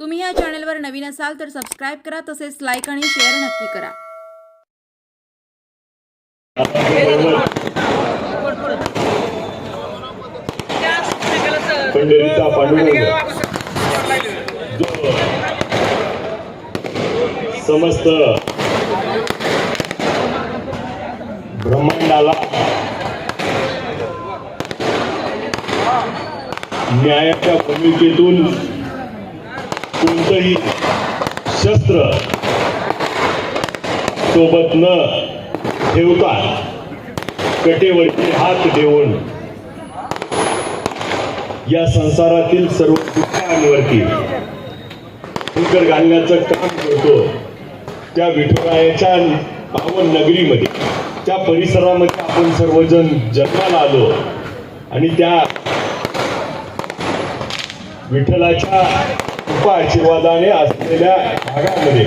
तुम्ही या चॅनलवर नवीन असाल तर सबस्क्राईब करा तसेच लाईक आणि शेअर नक्की करा. समस्त ब्रह्मांडाला न्यायाच्या भूमिकेतून कोणतंही शस्त्र सोबत न ठेवता कटेवरती हात देऊन या संसारातील सर्व दुःखांवरती फुकर घालण्याचं काम करतो. त्या विठुरायाच्या पावन नगरीमध्ये त्या परिसरामध्ये आपण सर्वजण जन्माला आलो आणि त्या विठ्ठलाच्या आशीर्वादाने असलेल्या भागामध्ये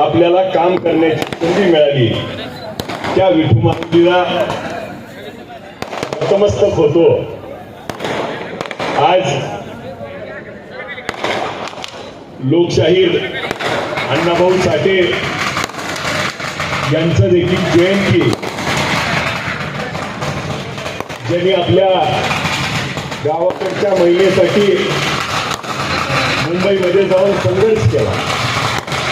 आपल्याला काम करण्याची संधी मिळाली. त्या विठू मारुतीला नतमस्तक होतो. आज लोकशाहीर अण्णाभाऊ साठे यांचं देखील जयंती. ज्यांनी आपल्या गावाकडच्या महिलेसाठी मुंबईमध्ये जाऊन संघर्ष केला.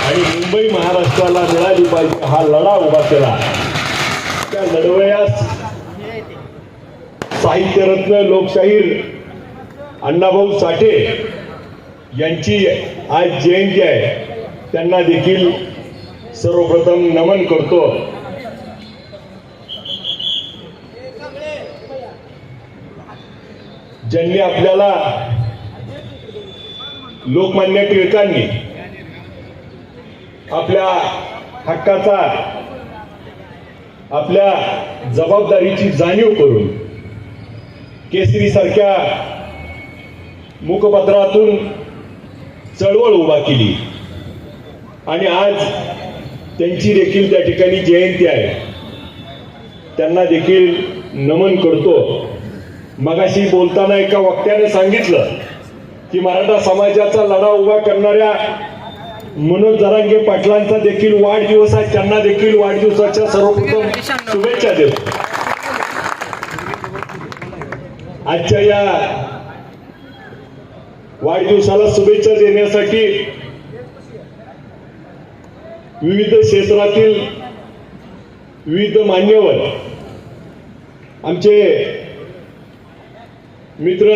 आणि मुंबई महाराष्ट्राला मिळाली पाहिजे हा लढा उभा केला. त्या लढवयास साहित्यरत्न लोकशाहीर अण्णाभाऊ साठे यांची आज जयंती आहे. त्यांना देखील सर्वप्रथम नमन करतो. ज्यांनी आपल्याला लोकमान्य टिळकांनी आपल्या हक्काचा आपल्या जबाबदारीची जाणीव करून केसरी सारख्या मुखपत्रातून चळवळ उभा केली. आणि आज त्यांची देखील त्या ठिकाणी जयंती आहे. त्यांना देखील नमन करतो. मगाशी बोलताना एका वक्त्याने सांगितलं की मराठा समाजाचा लढा उभा करणाऱ्या मनोज जरांगे पाटलांचा देखील वाढदिवस आहे. त्यांना देखील वाढदिवसाच्या सर्वप्रथम शुभेच्छा देतो आजच्या या वाढदिवसाला शुभेच्छा देण्यासाठी विविध क्षेत्रातील विविध मान्यवर आमचे मित्र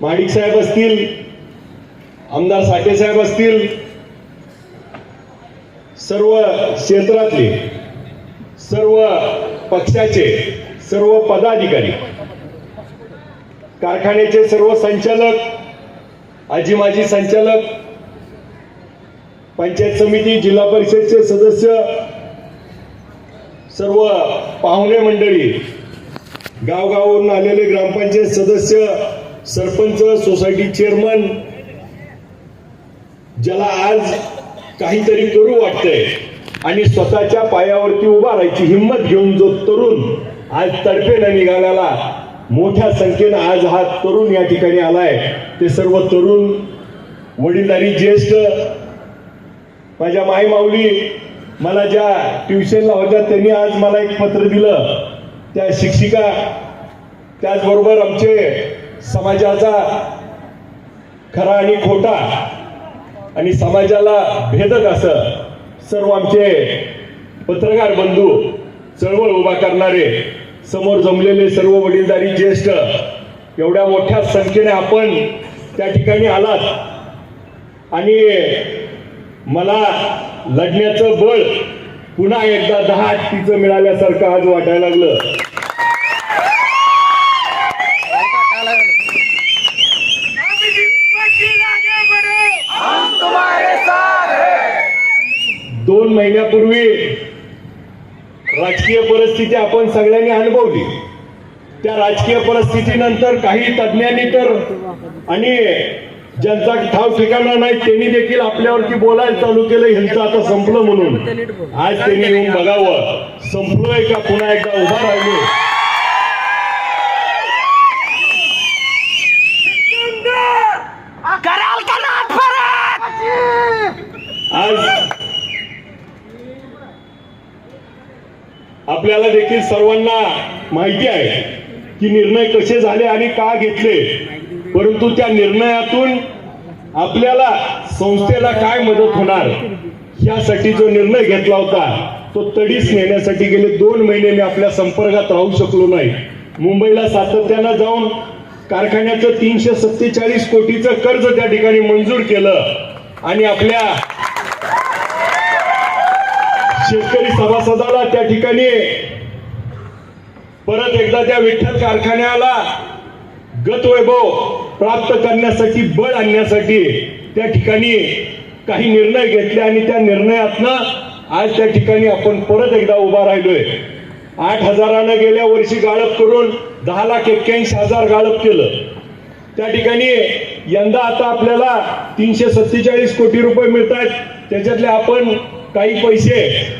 माडिक साहेब असतील आमदार साठे साहेब असतील सर्व क्षेत्रातले सर्व पक्षाचे सर्व पदाधिकारी कारखान्याचे सर्व संचालक आजी माजी संचालक पंचायत समिती जिल्हा परिषदचे सदस्य सर्व पाहुणे मंडळी गावगावावरून आलेले ग्रामपंचायत सदस्य सरपंच सोसायटी चेअरमन ज्याला आज काहीतरी करू वाटतंय आणि स्वतःच्या पायावरती उभा राहायची हिंमत घेऊन जो तरुण आज तडफेनं निघाल्याला मोठ्या संख्येनं आज हा तरुण या ठिकाणी आलाय. ते सर्व तरुण वडीलधारी ज्येष्ठ माझ्या माई माऊली मला ज्या ट्युशनला होत्या त्यांनी आज मला एक पत्र दिलं. त्या शिक्षिका त्याचबरोबर आमचे समाजाचा खरा आणि खोटा आणि समाजाला भेदक असं सर्व आमचे पत्रकार बंधू चळवळ उभा करणारे समोर जमलेले सर्व वडीलधारी ज्येष्ठ एवढ्या मोठ्या संख्येने आपण त्या ठिकाणी आलात. आणि मला लढण्याचं बळ पुन्हा एकदा दहा तिचं मिळाल्यासारखं आज वाटायला लागलं. दोन महिन्यापूर्वी राजकीय परिस्थिती आपण सगळ्यांनी अनुभवली. त्या राजकीय परिस्थितीनंतर काही तज्ज्ञांनी तर आणि ज्यांचा ठाव ठिकाणा नाही त्यांनी देखील आपल्यावरती बोलायला चालू केलं. ह्यांचं आता संपलं म्हणून. आज त्यांनी येऊन बघावं. संपलोय का? पुन्हा एकदा उभा राहिलो. आपल्याला देखील सर्वांना माहिती आहे की निर्णय कसे झाले आणि का घेतले. परंतु त्या निर्णयातून आपल्याला संस्थेला काय मदत होणार यासाठी जो निर्णय घेतला होता तो तडीस नेण्यासाठी गेले दोन महिने मी आपल्या संपर्कात राहू शकलो नाही. मुंबईला सातत्यानं जाऊन कारखान्याचं तीनशे सत्तेचाळीस कोटीचं कर्ज त्या ठिकाणी मंजूर केलं आणि आपल्या शेतकरी सभासदाला त्या ठिकाणी परत एकदा त्या विठ्ठल कारखान्याला गतवैभव प्राप्त करण्यासाठी बळ आणण्यासाठी त्या ठिकाणी काही निर्णय घेतले आणि त्या निर्णयातनं आज त्या ठिकाणी आपण परत एकदा उभा राहिलोय. आठ हजारानं गेल्या वर्षी गाळप करून दहा लाख एक्क्याऐंशी हजार गाळप केलं. त्या ठिकाणी यंदा आता आपल्याला तीनशे सत्तेचाळीस कोटी रुपये मिळत आहेत त्याच्यातले आपण काही पैसे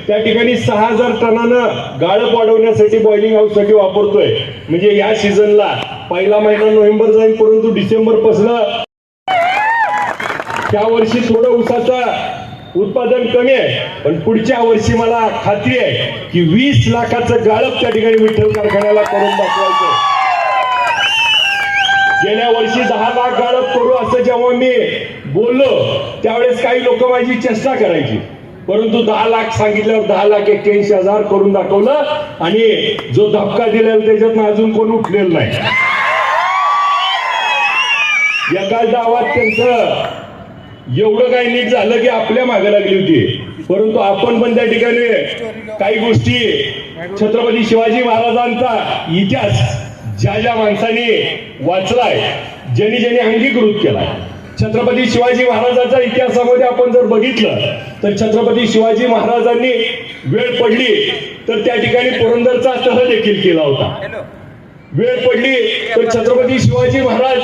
त्या ठिकाणी सहा हजार टनानं गाळप वाढवण्यासाठी बॉइलिंग हाऊससाठी वापरतोय. म्हणजे या सीझनला पहिला महिना नोव्हेंबर जाईल परंतु डिसेंबरपासून त्या वर्षी थोडं उसाचं उत्पादन कमी आहे. पण पुढच्या वर्षी मला खात्री आहे की वीस लाखाचं गाळप त्या ठिकाणी विठ्ठल कारखान्याला करून दाखवायचं गेल्या वर्षी दहा लाख गाळप करू असं जेव्हा मी बोललो त्यावेळेस काही लोक माझी चेष्टा करायची. परंतु दहा लाख सांगितल्यावर दहा लाख एक्क्याऐंशी हजार करून दाखवलं आणि जो धक्का दिलेला त्याच्यातनं अजून कोण उठलेलं नाही. एका गावात त्यांचं एवढं काही नीट झालं की आपल्या मागे लागली होती. परंतु आपण पण त्या ठिकाणी काही गोष्टी छत्रपती शिवाजी महाराजांचा इतिहास ज्या ज्या माणसाने वाचलाय ज्यांनी ज्यांनी अंगीकृत केला छत्रपती शिवाजी महाराजांच्या इतिहासामध्ये आपण जर बघितलं तर छत्रपती शिवाजी महाराजांनी वेळ पडली तर त्या ठिकाणी पुरंदरचा तह देखील केला होता. वेळ पडली तर छत्रपती शिवाजी महाराज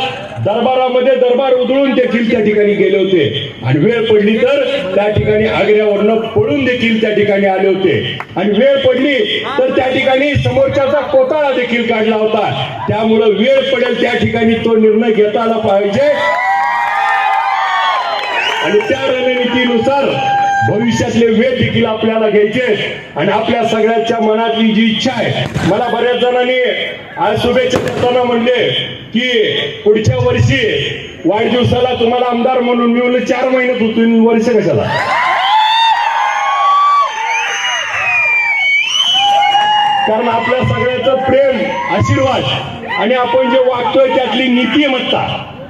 दरबारामध्ये दरबार उधळून देखील त्या ठिकाणी गेले होते. आणि वेळ पडली तर त्या ठिकाणी आग्र्यावरनं पळून देखील त्या ठिकाणी आले होते. आणि वेळ पडली तर त्या ठिकाणी समोरच्याचा कोताळा देखील काढला होता. त्यामुळं वेळ पडेल त्या ठिकाणी तो निर्णय घेता आला पाहिजे आणि त्या रणनीतीनुसार भविष्यातले वेळ देखील आपल्याला घ्यायचे आणि आपल्या सगळ्यांच्या मनातली जी इच्छा आहे मला बऱ्याच जणांनी आज शुभेच्छा देताना म्हणले की पुढच्या वर्षी वाढदिवसाला तुम्हाला आमदार म्हणून मिळून चार महिन्यात होतो वर्ष कशाला? कारण आपल्या सगळ्याचं प्रेम आशीर्वाद आणि आपण जे वागतोय त्यातली नीतिमत्ता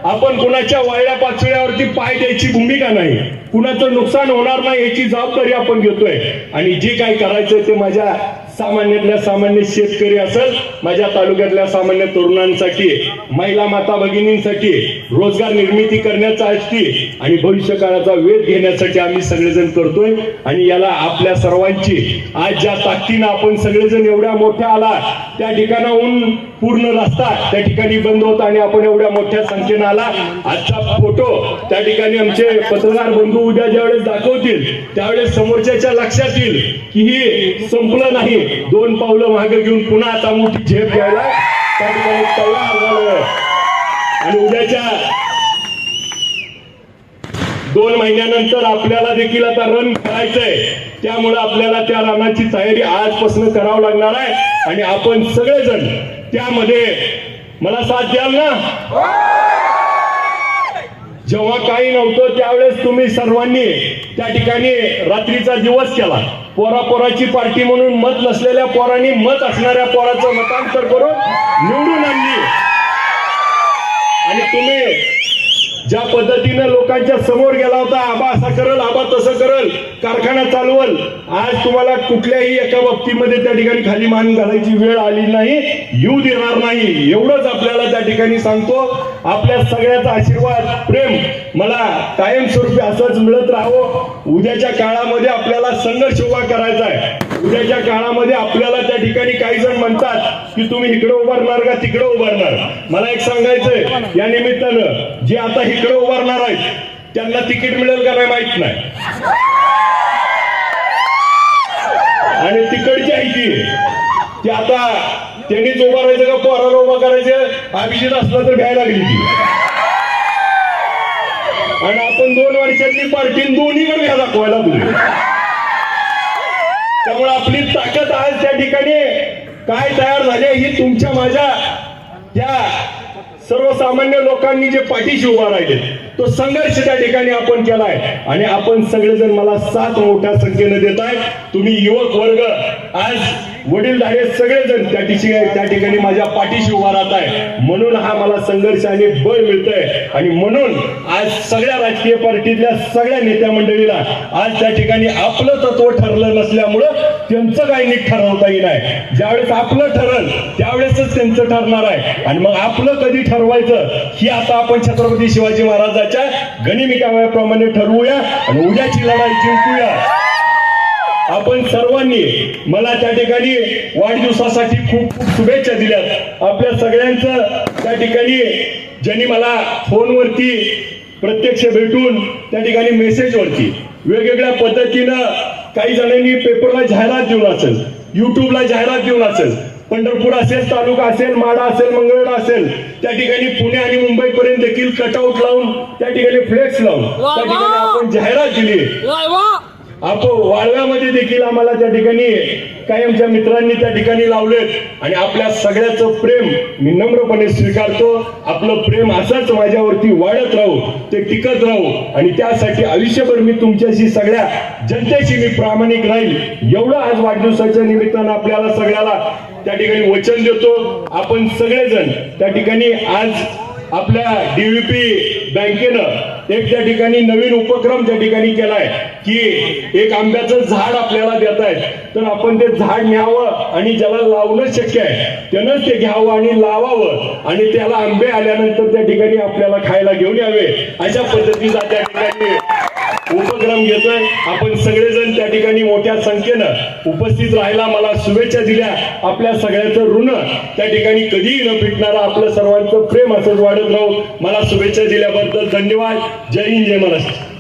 आपण कुणाच्या वायड्या पाचव्यावरती पाय द्यायची भूमिका नाही. कुणाचं नुकसान होणार नाही याची जबाबदारी आपण घेतोय. आणि जे काही करायचंय ते माझ्या सामान्यातल्या सामान्य शेतकरी असेल माझ्या तालुक्यातल्या सामान्य तरुणांसाठी महिला माता भगिनींसाठी रोजगार निर्मिती करण्यासाठी आणि भविष्य काळाचा वेध घेण्यासाठी आम्ही सगळेजण करतोय. आणि याला आपल्या सर्वांची आज ज्या ताकदीनं आपण सगळेजण एवढ्या मोठ्या आला त्या ठिकाणाहून पूर्ण रस्ता त्या ठिकाणी बंद होता आणि आपण एवढ्या मोठ्या संख्येनं आला. आजचा फोटो त्या ठिकाणी आमचे पत्रकार बंधू उद्या ज्यावेळेस दाखवतील त्यावेळेस समोरच्याच्या लक्षात येईल की ही संपलं नाही. दोन पावलं मागे घेऊन पुन्हा आता मोठी झेप घ्यायला तयार आणि उद्याच्या दोन महिन्यानंतर आपल्याला देखील आता रन करायचंय. त्यामुळे आपल्याला त्या रनाची तयारी आजपासून करावं लागणार आहे. आणि आपण सगळेजण त्यामध्ये मला साथ द्याल ना? जेव्हा काही नव्हतं त्यावेळेस तुम्ही सर्वांनी त्या ठिकाणी रात्रीचा दिवस केला. पोरा पोराची पार्टी म्हणून मत नसलेल्या पोरांनी मत असणाऱ्या पोराचं मतांतर करून निवडून आणली. आणि तुम्ही ज्या पद्धतीनं लोकांच्या समोर गेला होता आबा असा करल आबा तसं करल कारखाना चालवल आज तुम्हाला कुठल्याही एका बाबतीमध्ये त्या ठिकाणी खाली मान घालायची वेळ आली नाही येऊ देणार नाही. एवढंच आपल्याला त्या ठिकाणी सांगतो. आपल्या सगळ्याचा आशीर्वाद प्रेम मला कायमस्वरूपी असंच मिळत राहावं. उद्याच्या काळामध्ये आपल्याला संघर्ष उभा करायचा आहे. उद्याच्या काळामध्ये आपल्याला त्या ठिकाणी काही जण म्हणतात की तुम्ही इकडे उभारणार का तिकडे उभारणार? मला एक सांगायचंय या निमित्तानं जे आता इकडे उभारणार आहेत त्यांना तिकीट मिळेल का नाही माहीत नाही. आणि तिकडची आहे ती ती आता त्यांनीच उभारायचं का पोराला उभा करायचं अभिजित असला तर घ्यायला लागली ती. आणि आपण दोन वर्ष पार्टी दोन्हीकडे घ्या दाखवायला तुम्ही त्यामुळे आपली ताकद आज त्या ठिकाणी काय तयार झाली ही तुमच्या माझ्या या सर्वसामान्य लोकांनी जे पाठीशी उभा राहिले तो संघर्ष त्या ठिकाणी आपण केलाय. आणि आपण सगळेजण मला साथ मोठ्या संख्येने देत आहे तुम्ही युवक वर्ग आज वडील वडीलधारे सगळेजण त्या ठिकाणी त्या ठिकाणी माझ्या पाठीशी उभा राहत आहे. म्हणून हा मला संघर्ष आणि बळ मिळतंय. आणि म्हणून आज सगळ्या राजकीय पार्टीतल्या सगळ्या नेत्या मंडळीला आज त्या ठिकाणी आपलं तत्व ठरलं नसल्यामुळं त्यांचं काही नीट ठरवता येईल ज्यावेळेस आपलं ठरल त्यावेळेसच त्यांचं ठरणार आहे. आणि मग आपलं कधी ठरवायचं ही आता आपण छत्रपती शिवाजी महाराजाच्या गनिमिकाव्याप्रमाणे ठरवूया आणि उद्याची लढाई जिंकूया. आपण सर्वांनी मला त्या ठिकाणी वाढदिवसासाठी खूप खूप शुभेच्छा दिल्यात. आपल्या सगळ्यांचं त्या ठिकाणी ज्यांनी मला फोनवरती प्रत्यक्ष भेटून त्या ठिकाणी मेसेजवरती वेगवेगळ्या पद्धतीनं काही जणांनी पेपरला जाहिरात देऊन असेल युट्यूबला जाहिरात देऊन असेल पंढरपूर असेल तालुका असेल माडा असेल मंगळवेढा असेल त्या ठिकाणी पुणे आणि मुंबईपर्यंत देखील कटआउट लावून त्या ठिकाणी फ्लेक्स लावून त्या ठिकाणी आपण जाहिरात दिली. आपण वाळव्यामध्ये देखील आम्हाला त्या ठिकाणी कायमच्या मित्रांनी त्या ठिकाणी लावलेत. आणि आपल्या सगळ्याचं प्रेम मी नम्रपणे स्वीकारतो. आपलं प्रेम असंच माझ्यावरती वाढत राहू ते टिकत राहू. आणि त्यासाठी आयुष्यभर मी तुमच्याशी सगळ्या जनतेशी मी प्रामाणिक राहील. एवढं आज वाढदिवसाच्या निमित्तानं आपल्याला सगळ्याला त्या ठिकाणी वचन देतो. आपण सगळेजण त्या ठिकाणी आज आपल्या डीव्हीपी बँकेनं एक त्या ठिकाणी नवीन उपक्रम त्या ठिकाणी केलाय की एक आंब्याचं झाड आपल्याला देत आहेत तर आपण ते झाड न्यावं आणि ज्याला लावणं शक्य आहे त्यानंच ते घ्यावं आणि लावावं आणि त्याला आंबे आल्यानंतर त्या ठिकाणी आपल्याला खायला घेऊन यावे अशा पद्धतीचा त्या ठिकाणी उपक्रम घेतोय. आपण सगळेजण त्या ठिकाणी मोठ्या संख्येनं उपस्थित राहायला मला शुभेच्छा दिल्या. आपल्या सगळ्याचं ऋण त्या ठिकाणी कधीही न फिटणारं आपलं सर्वांचं प्रेम असंच वाढत राहू. मला शुभेच्छा दिल्याबद्दल धन्यवाद. जय हिंद जय महाराष्ट्र.